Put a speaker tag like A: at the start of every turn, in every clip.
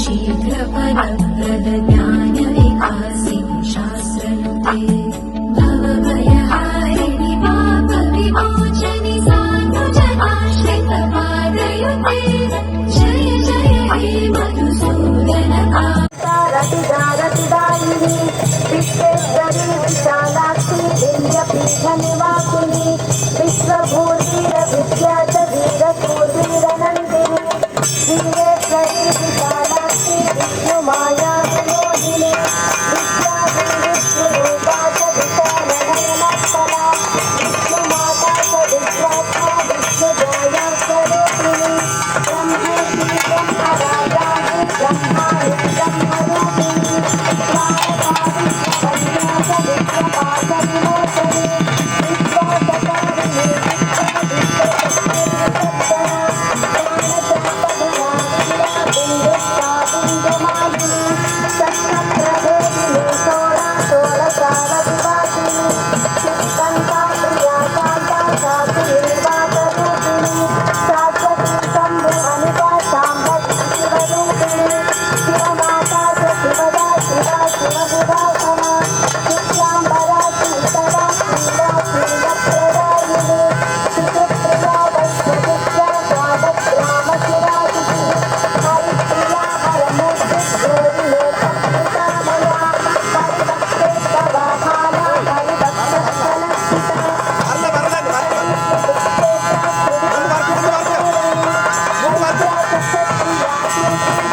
A: शीघ्रपरप्रदज्ञानविकासि शास्त्रनुते भवभयहारिणि पापविमोचनि सानुजनाश्रितपादयुते जय जय हे मधुसूदनका
B: रतिदारतिदायिनि Vishweshwari Vishalakshi दिव्यपीठनिवासिनि
C: विश्वभूत Thank you.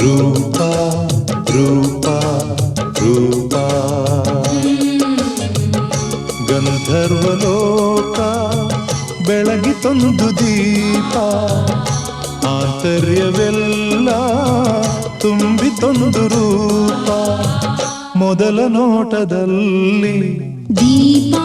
C: ರೂಪ ರೂಪ ರೂಪ. ಗಂಧರ್ವಲೋಕ ಬೆಳಗಿತೊಂದು ದೀಪ. ಆಂತರ್ಯವೆಲ್ಲ ತುಂಬಿತೊಂದು ರೂಪ. ಮೊದಲ ನೋಟದಲ್ಲಿ
A: ದೀಪ.